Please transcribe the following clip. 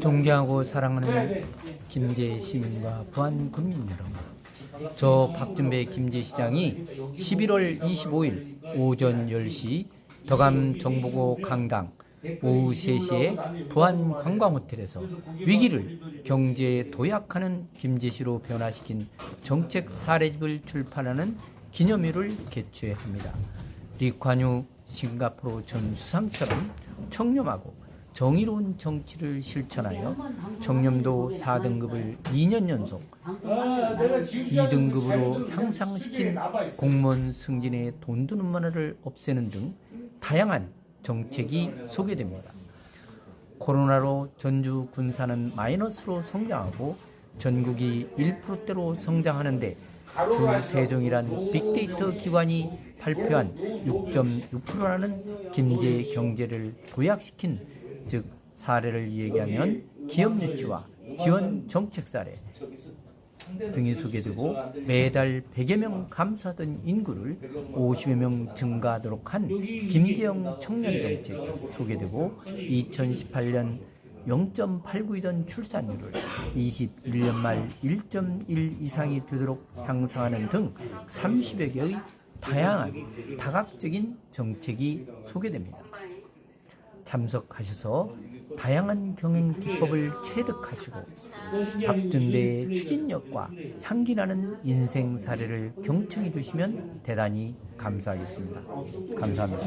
존경하고 사랑하는 김제 시민과 부안 국민 여러분. 저 박준배 김제 시장이 11월 25일 오전 10시 덕암 정보고 강당 오후 3시에 부안 관광호텔에서 위기를 경제에 도약하는 김제시로 변화시킨 정책 사례집을 출판하는 기념회를 개최합니다. 리관유 싱가포르 전 수상처럼 청렴하고 정의로운 정치를 실천하여 청렴도 4등급을 2년 연속 2등급으로 향상시킨 공무원 승진의 돈 드는 문화를 없애는 등 다양한 정책이 소개됩니다. 코로나로 전주 군사는 마이너스로 성장하고 전국이 1%대로 성장하는데 주 세종이란 빅데이터 기관이 발표한 6.6%라는 김제 경제를 도약시킨 즉 사례를 얘기하면 기업 유치와 지원 정책 사례 등이 소개되고 매달 100여 명 감소하던 인구를 50여 명 증가하도록 한 김재영 청년 정책 소개되고 2018년 0.89이던 출산율을 21년 말 1.1 이상이 되도록 향상하는 등 30여 개의 다양한 다각적인 정책이 소개됩니다. 참석하셔서 다양한 경영 기법을 체득하시고 박준배의 추진력과 향기나는 인생 사례를 경청해 주시면 대단히 감사하겠습니다. 감사합니다.